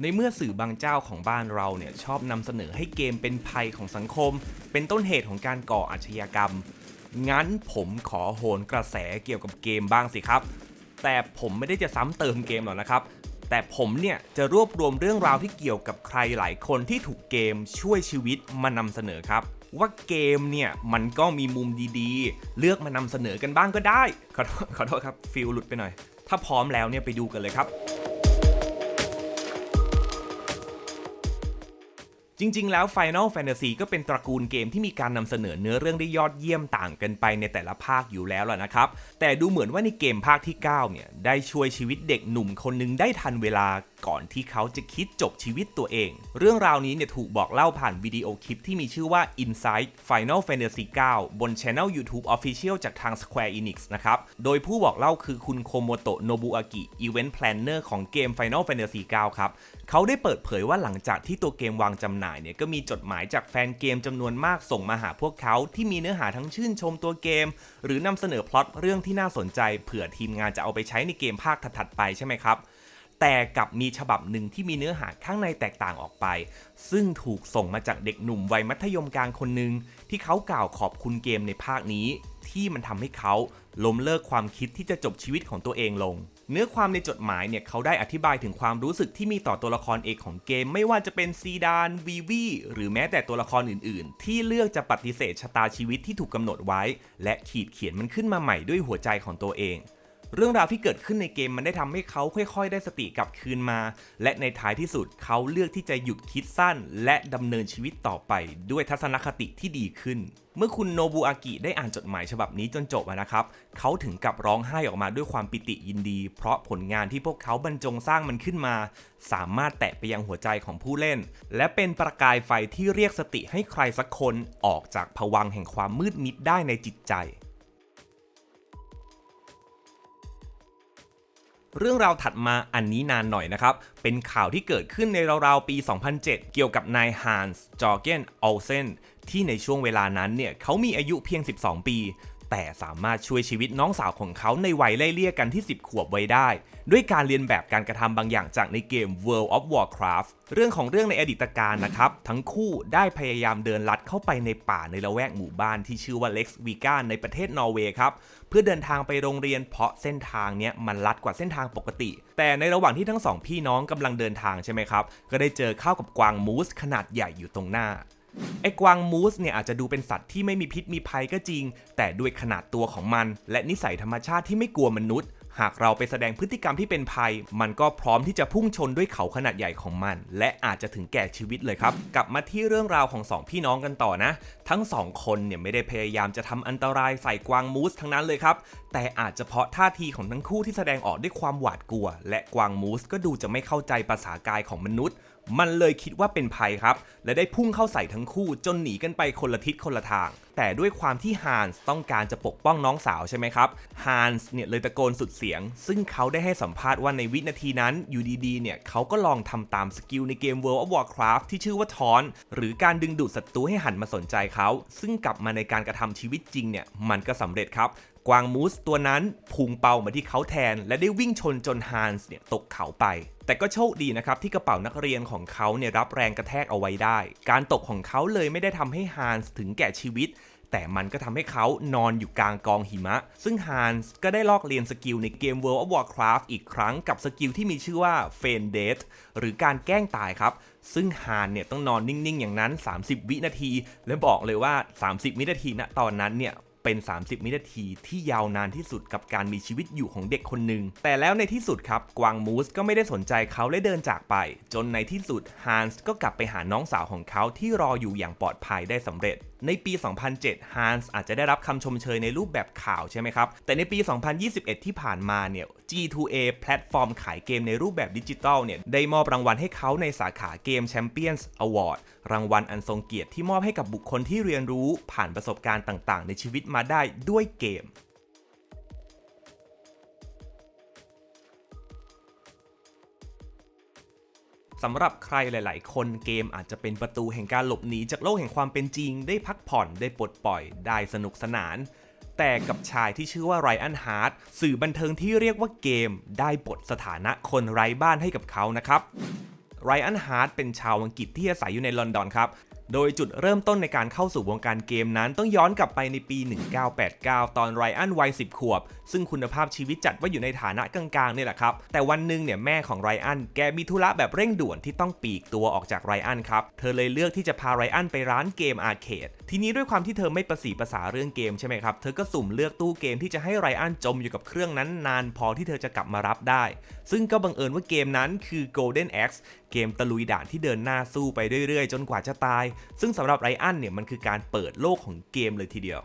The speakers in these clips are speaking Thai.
ในเมื่อสื่อบางเจ้าของบ้านเราเนี่ยชอบนำเสนอให้เกมเป็นภัยของสังคม เป็นต้นเหตุของการก่ออาชญากรรม งั้นผมขอโหนกระแสเกี่ยวกับเกมบ้างสิครับ แต่ผมไม่ได้จะซ้ำเติมเกมหรอกนะครับ แต่ผมเนี่ยจะรวบรวมเรื่องราวที่เกี่ยวกับใครหลายคนที่ถูกเกมช่วยชีวิตมานำเสนอครับ ว่าเกมเนี่ยมันก็มีมุมดีๆ เลือกมานำเสนอกันบ้างก็ได้ ขอโทษขอโทษครับฟิลหลุดไปหน่อย ถ้าพร้อมแล้วเนี่ยไปดูกันเลยครับ จริงๆ แล้ว Final Fantasy ก็เป็นตระกูลเกมที่มีการนำเสนอเนื้อเรื่องได้ยอดเยี่ยมต่างกันไปในแต่ละภาคอยู่แล้วล่ะนะครับ แต่ดูเหมือนว่าในเกมภาคที่ 9 เนี่ย ได้ช่วยชีวิตเด็กหนุ่มคนหนึงได้ทันเวลาก่อนที่เขาจะคิดจบชีวิตตัวเอง เรื่องราวนี้เนี่ยถูกบอกเล่าผ่านวิดีโอคลิปที่มีชื่อว่า Inside Final Fantasy 9 บน Channel YouTube Official จากทาง Square Enix นะครับ โดยผู้บอกเล่าคือคุณโคโมโตะโนบุอากิ Event Planner ของเกม Final Fantasy 9 ครับ เขาได้เปิดเผยว่าหลังจากที่ตัวเกมวางจำหน่ายเนี่ยก็มีจดหมายจากแฟนเกมจำนวนมากส่งมาหาพวกเขาที่มีเนื้อหาทั้งชื่นชมตัวเกม หรือนำเสนอพล็อตเรื่องที่น่าสนใจเผื่อทีมงานจะเอาไปใช้ในเกมภาคถัดๆไปใช่ไหมครับ แต่กับมีฉบับหนึ่งที่มีเนื้อหาข้างในแตกต่างออกไป ซึ่งถูกส่งมาจากเด็กหนุ่มวัยมัธยมกลางคนหนึ่งที่เขากล่าวขอบคุณเกมในภาคนี้ ที่มันทำให้เขาล้มเลิกความคิดที่จะจบชีวิตของตัวเองลง เนื้อความในจดหมายเนี่ยเขาได้อธิบายถึงความรู้สึกที่มีต่อตัวละครเอกของเกม ไม่ว่าจะเป็นซีดานวีวีหรือแม้แต่ตัวละครอื่น ๆ ที่เลือกจะปฏิเสธชะตาชีวิตที่ถูกกำหนดไว้ และขีดเขียนมันขึ้นมาใหม่ด้วยหัวใจของตัวเอง เรื่องราวที่เกิดขึ้นในเกมมันได้ทำให้เขาค่อยๆ ได้สติกลับคืนมา และในท้ายที่สุดเขาเลือกที่จะหยุดคิดสั้น และดำเนินชีวิตต่อไป ด้วยทัศนคติที่ดีขึ้น เมื่อคุณโนบุอากิได้อ่านจดหมายฉบับนี้จนจบนะครับ เขาถึงกับร้องไห้ออกมาด้วยความปิติยินดี เพราะผลงานที่พวกเขาบรรจงสร้างมันขึ้นมา สามารถแตะไปยังหัวใจของผู้เล่น และเป็นประกายไฟที่เรียกสติให้ใครสักคนออกจากภวังแห่งความมืดมิดได้ในจิตใจ เรื่องราวถัดมาอันนี้นานหน่อยนะครับ เป็นข่าวที่เกิดขึ้นในราวๆปี 2007 เกี่ยวกับนายฮันส์จอร์เกนออลเซนที่ในช่วงเวลานั้นเนี่ยเขามีอายุเพียง 12 ปี แต่สามารถช่วยชีวิตน้องสาวของเขาในวัยไล่เลี่ยกันที่ 10 ขวบไว้ได้ ด้วยการเรียนแบบการกระทำบางอย่างจากในเกม World of Warcraft เรื่องของเรื่องในอดีตการนะครับ ทั้งคู่ได้พยายามเดินลัดเข้าไปในป่าในละแวกหมู่บ้านที่ชื่อว่าเล็กซ์วีกาในประเทศนอร์เวย์ครับ เพื่อเดินทางไปโรงเรียนเพราะเส้นทางเนี้ยมันลัดกว่าเส้นทางปกติ แต่ในระหว่างที่ทั้งสองพี่น้องกำลังเดินทางใช่ไหมครับ ก็ได้เจอเข้ากับกวางมูสขนาดใหญ่อยู่ตรงหน้า ไอ้กวางมูสเนี่ยอาจจะดูเป็นสัตว์ที่ไม่มีพิษมีภัยก็จริง แต่ด้วยขนาดตัวของมัน และนิสัยธรรมชาติที่ไม่กลัวมนุษย์ หากเราไปแสดงพฤติกรรมที่เป็นภัย มันก็พร้อมที่จะพุ่งชนด้วยเขาขนาดใหญ่ของมัน และอาจจะถึงแก่ชีวิตเลยครับ กลับมาที่เรื่องราวของสองพี่น้องกันต่อนะ ทั้งสองคนเนี่ยไม่ได้พยายามจะทำอันตรายใส่กวางมูสทั้งนั้นเลยครับ แต่อาจจะเพราะท่าทีของทั้งคู่ที่แสดงออกด้วยความหวาดกลัว และกวางมูสก็ดูจะไม่เข้าใจภาษากายของมนุษย์ มันเลยคิดว่าเป็นภัยครับ และได้พุ่งเข้าใส่ทั้งคู่จนหนีกันไปคนละทิศคนละทาง แต่ด้วยความที่ฮานส์ต้องการจะปกป้องน้องสาวใช่ไหมครับฮานส์เนี่ยเลยตะโกนสุดเสียง ซึ่งเขาได้ให้สัมภาษณ์ว่าในวินาทีนั้นอยู่ดีๆ เนี่ยเขาก็ลองทำตามสกิลในเกม World of Warcraft ที่ชื่อว่าทอน หรือการดึงดูดศัตรูให้หันมาสนใจเขา ซึ่งกลับมาในการกระทำชีวิตจริงเนี่ยมันก็สำเร็จครับกวางมูสตัวนั้นพุ่งเป้ามาที่เขาแทน และได้วิ่งชนจนฮานส์เนี่ยตกเขาไป แต่ก็โชคดีนะครับที่กระเป๋านักเรียนของเขาเนี่ยรับแรงกระแทกเอาไว้ได้ การตกของเขาเลยไม่ได้ทำให้ฮานส์ถึงแก่ชีวิต แต่มันก็ทำให้เขานอนอยู่กลางกองหิมะ ซึ่งฮานส์ก็ได้ลอกเรียนสกิลในเกม World of Warcraft อีกครั้งกับสกิลที่มีชื่อว่า f a n d e a t หรือการแกล้งตายครับซึ่งฮานเนี่ยต้องนอนนิ่งๆ อย่างนั้น 30 วินาที และบอกเลยว่า 30 วินาทีณตอนนั้นเนี่ย เป็น 30 วินาทีที่ยาวนานที่สุดกับการมีชีวิตอยู่ของเด็กคนหนึ่ง แต่แล้วในที่สุดครับ กวางมูสก็ไม่ได้สนใจเขาและเดินจากไป จนในที่สุดฮันส์ก็กลับไปหาน้องสาวของเขาที่รออยู่อย่างปลอดภัยได้สำเร็จ ในปี 2007ฮันส์อาจจะได้รับคำชมเชยในรูปแบบข่าวใช่ไหมครับ แต่ในปี 2021 ที่ผ่านมาเนี่ย G2A แพลตฟอร์มขายเกมในรูปแบบดิจิตอลเนี่ยได้มอบรางวัลให้เขาในสาขาเกม Champions Award รางวัลอันทรงเกียรติที่มอบให้กับบุคคลที่เรียนรู้ผ่านประสบการณ์ต่างๆ ในชีวิตมาได้ด้วยเกมสำหรับใครหลาย ๆ คนเกมอาจจะเป็นประตูแห่งการหลบหนีจากโลกแห่งความเป็นจริง ได้พักผ่อนได้ปลดปล่อย ได้สนุกสนาน แต่กับชายที่ชื่อว่าไรอันฮาร์ดสื่อบันเทิงที่เรียกว่าเกม ได้บทสถานะคนไร้บ้านให้กับเขานะครับไรอันฮาร์ดเป็นชาวอังกฤษที่อาศัยอยู่ในลอนดอนครับ โดยจุดเริ่มต้นในการเข้าสู่วงการเกมนั้นต้องย้อนกลับไปในปี 1989 ตอนไรอันวัย 10 ขวบ ซึ่งคุณภาพชีวิตจัดว่าอยู่ในฐานะกลางๆเนี่ยแหละครับ แต่วันหนึ่งเนี่ยแม่ของไรอันแกมีธุระแบบเร่งด่วนที่ต้องปีกตัวออกจากไรอันครับ เธอเลยเลือกที่จะพาไรอันไปร้านเกมอาร์เคด ทีนี้ด้วยความที่เธอไม่ประสีภาษาเรื่องเกมใช่ไหมครับ เธอก็สุ่มเลือกตู้เกมที่จะให้ไรอันจมอยู่กับเครื่องนั้นนานพอที่เธอจะกลับมารับได้ ซึ่งก็บังเอิญว่าเกมนั้นคือ Golden Axe เกมตะลุยด่านที่เดินหน้าสู้ไปเรื่อยๆ จนกว่าจะตาย ซึ่งสำหรับไรอันเนี่ยมันคือการเปิดโลกของเกมเลยทีเดียว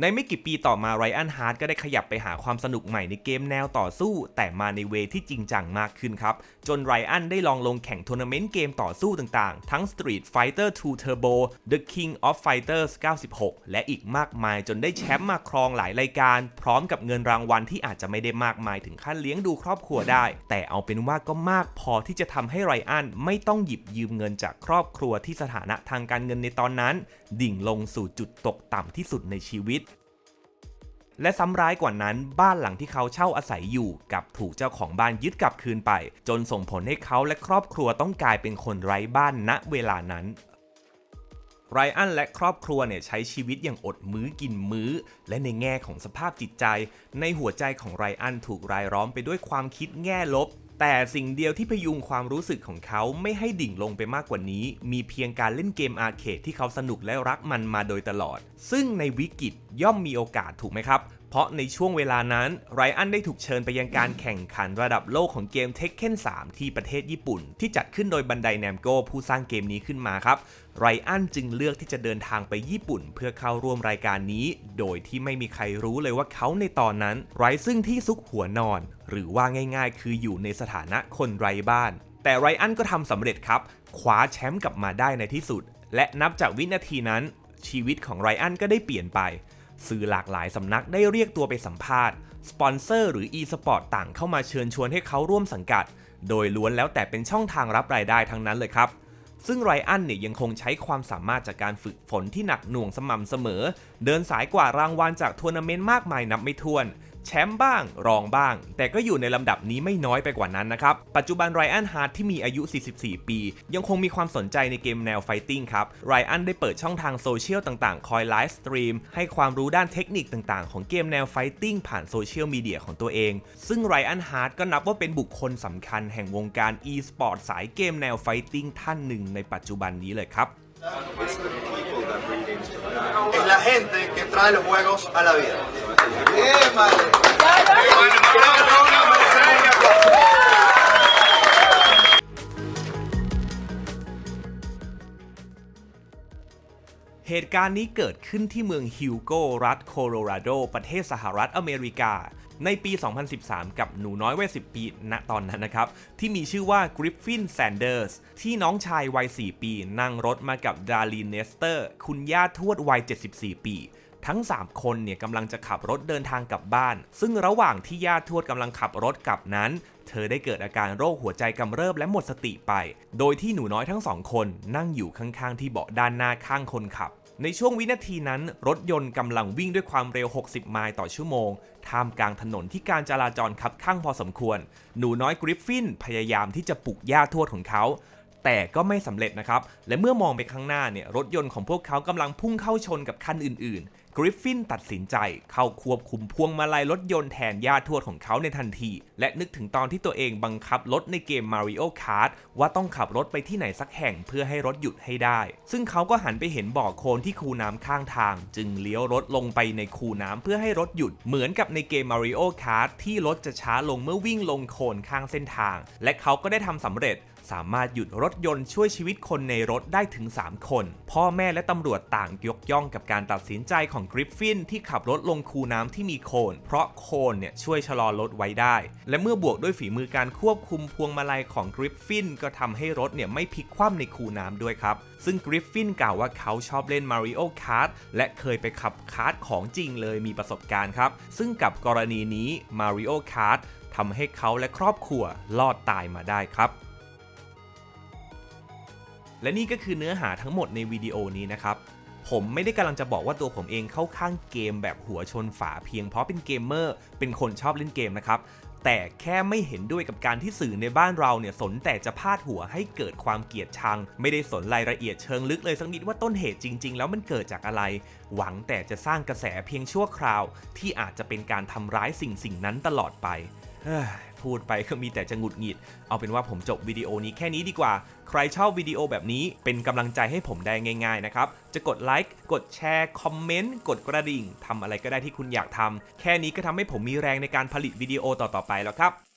ในไม่กี่ปีต่อมาไรอันฮาร์ดก็ได้ขยับไปหาความสนุกใหม่ในเกมแนวต่อสู้ แต่มาในเวที่จริงจังมากขึ้นครับ จนไรอันได้ลองลงแข่งทัวร์นาเมนต์เกมต่อสู้ต่างๆ ทั้ง Street Fighter 2 Turbo The King of Fighters 96 และอีกมากมายจนได้แชมป์มาครองหลายรายการ พร้อมกับเงินรางวัลที่อาจจะไม่ได้มากมายถึงขั้นเลี้ยงดูครอบครัวได้ แต่เอาเป็นว่าก็มากพอที่จะทำให้ไรอันไม่ต้องหยิบยืมเงินจากครอบครัวที่สถานะทางการเงินในตอนนั้น ดิ่งลงสู่จุดตกต่ำที่สุดในชีวิต และซ้ำร้ายกว่านั้นบ้านหลังที่เขาเช่าอาศัยอยู่กับถูกเจ้าของบ้านยึดกลับคืนไป จนส่งผลให้เขาและครอบครัวต้องกลายเป็นคนไร้บ้านณเวลานั้นไรอันและครอบครัวเนี่ยใช้ชีวิตอย่างอดมื้อกินมื้อ และในแง่ของสภาพจิตใจ ในหัวใจของไรอันถูกรายล้อมไปด้วยความคิดแง่ลบ แต่สิ่งเดียวที่พยุงความรู้สึกของเขาไม่ให้ดิ่งลงไปมากกว่านี้ มีเพียงการเล่นเกมอาร์เคดที่เขาสนุกและรักมันมาโดยตลอด ซึ่งในวิกฤตย่อมมีโอกาสถูกไหมครับ เพราะในช่วงเวลานั้นไรอันได้ถูกเชิญไปยังการแข่งขันระดับโลกของเกมเทคเคน3 ที่ประเทศญี่ปุ่น ที่จัดขึ้นโดยบันไดแนมโกผู้สร้างเกมนี้ขึ้นมาครับ ไรอันจึงเลือกที่จะเดินทางไปญี่ปุ่น เพื่อเข้าร่วมรายการนี้ โดยที่ไม่มีใครรู้เลยว่าเขาในตอนนั้น ไร้ซึ่งที่ซุกหัวนอน หรือว่าง่าย ๆ คืออยู่ในสถานะคนไร้บ้าน แต่ไรอันก็ทำสำเร็จครับ คว้าแชมป์กลับมาได้ในที่สุด และนับจากวินาทีนั้น ชีวิตของไรอันก็ได้เปลี่ยนไปสื่อหลากหลายสำนักได้เรียกตัวไปสัมภาษณ์ สปอนเซอร์หรือ e-sport ต่างเข้ามาเชิญชวนให้เขาร่วมสังกัด โดยล้วนแล้วแต่เป็นช่องทางรับรายได้ทั้งนั้นเลยครับ ซึ่งไรอันเนี่ยยังคงใช้ความสามารถจากการฝึกฝนที่หนักหน่วงสม่ำเสมอ เดินสายกว่ารางวัลจากทัวร์นาเมนต์มากมายนับไม่ถ้วน แชมป์บ้าง รองบ้าง แต่ก็อยู่ในลำดับนี้ไม่น้อยไปกว่านั้นนะครับ ปัจจุบันไรอันฮาร์ดที่มีอายุ 44 ปี ยังคงมีความสนใจในเกมแนวไฟติ้งครับไรอันได้เปิดช่องทางโซเชียลต่างๆ คอยไลฟ์สตรีม ให้ความรู้ด้านเทคนิคต่างๆ ของเกมแนวไฟติ้งผ่านโซเชียลมีเดียของตัวเอง ซึ่งไรอันฮาร์ดก็นับว่าเป็นบุคคลสำคัญแห่งวงการ e-sport สายเกมแนวไฟติ้งท่านหนึ่งในปัจจุบันนี้เลยครับ Es la gente que trae los juegos a la vida. เหตุการณ์นี้เกิดขึ้นที่เมืองฮิวโก รัฐโคโลราโด ประเทศสหรัฐอเมริกา ในปี 2013 กับหนูน้อยวัย 10 ปี ณ ตอนนั้นนะครับ ที่มีชื่อว่ากริฟฟินแซนเดอร์ส ที่น้องชายวัย 4 ปี นั่งรถมากับดารีนเนสเตอร์ คุณย่าทวดวัย 74 ปี ทั้ง 3 คนเนี่ยกำลังจะขับรถเดินทางกลับบ้าน ซึ่งระหว่างที่ย่าทวดกำลังขับรถกลับนั้น เธอได้เกิดอาการโรคหัวใจกำเริบและหมดสติไป โดยที่หนูน้อยทั้งสองคนนั่งอยู่ข้างๆที่เบาะด้านหน้าข้างคนขับในช่วงวินาทีนั้น รถยนต์กำลังวิ่งด้วยความเร็ว 60 ไมล์ต่อชั่วโมง ท่ามกลางถนนที่การจราจรคับข้างพอสมควร หนูน้อยกริฟฟินพยายามที่จะปลุกย่าทวดของเขา แต่ก็ไม่สำเร็จนะครับ และเมื่อมองไปข้างหน้าเนี่ย รถยนต์ของพวกเขากำลังพุ่งเข้าชนกับคันอื่นๆกริฟฟินตัดสินใจเข้าควบคุมพวงมาลัยรถยนต์แทนญาติทวดของเขาในทันที และนึกถึงตอนที่ตัวเองบังคับรถในเกม Mario Kart ว่าต้องขับรถไปที่ไหนสักแห่งเพื่อให้รถหยุดให้ได้ ซึ่งเขาก็หันไปเห็นบ่อโคลนที่คูน้ำข้างทาง จึงเลี้ยวรถลงไปในคูน้ำเพื่อให้รถหยุดเหมือนกับในเกม Mario Kart ที่รถจะช้าลงเมื่อวิ่งลงโคลนข้างเส้นทาง และเขาก็ได้ทำสำเร็จ สามารถหยุดรถยนต์ช่วยชีวิตคนในรถได้ถึง 3 คน พ่อแม่และตำรวจต่างยกย่องกับการตัดสินใจของกริฟฟินที่ขับรถลงคูน้ำที่มีโคน เพราะโคนเนี่ยช่วยชะลอรถไว้ได้ และเมื่อบวกด้วยฝีมือการควบคุมพวงมาลัยของกริฟฟินก็ทำให้รถเนี่ยไม่พลิกคว่ำในคูน้ำด้วยครับ ซึ่งกริฟฟินกล่าวว่าเขาชอบเล่น Mario Kart และเคยไปขับคาร์ทของจริงเลยมีประสบการณ์ครับ ซึ่งกับกรณีนี้ Mario Kart ทำให้เขาและครอบครัวรอดตายมาได้ครับ และนี่ก็คือเนื้อหาทั้งหมดในวิดีโอนี้นะครับ ผมไม่ได้กำลังจะบอกว่าตัวผมเองเข้าข้างเกมแบบหัวชนฝาเพียงเพราะเป็นเกมเมอร์เป็นคนชอบเล่นเกมนะครับ แต่แค่ไม่เห็นด้วยกับการที่สื่อในบ้านเราเนี่ยสนแต่จะพาดหัวให้เกิดความเกลียดชัง ไม่ได้สนรายละเอียดเชิงลึกเลยสักนิดว่าต้นเหตุจริง ๆ แล้วมันเกิดจากอะไร หวังแต่จะสร้างกระแสเพียงชั่วคราว ที่อาจจะเป็นการทำร้ายสิ่งสิ่งนั้นตลอดไปพูดไปก็มีแต่จะหงุดหงิด เอาเป็นว่าผมจบวิดีโอนี้แค่นี้ดีกว่า ใครชอบวิดีโอแบบนี้เป็นกำลังใจให้ผมได้ง่ายๆนะครับ จะกดไลค์กดแชร์คอมเมนต์กดกระดิ่งทำอะไรก็ได้ที่คุณอยากทำแค่นี้ก็ทำให้ผมมีแรงในการผลิตวิดีโอต่อๆไปแล้วครับ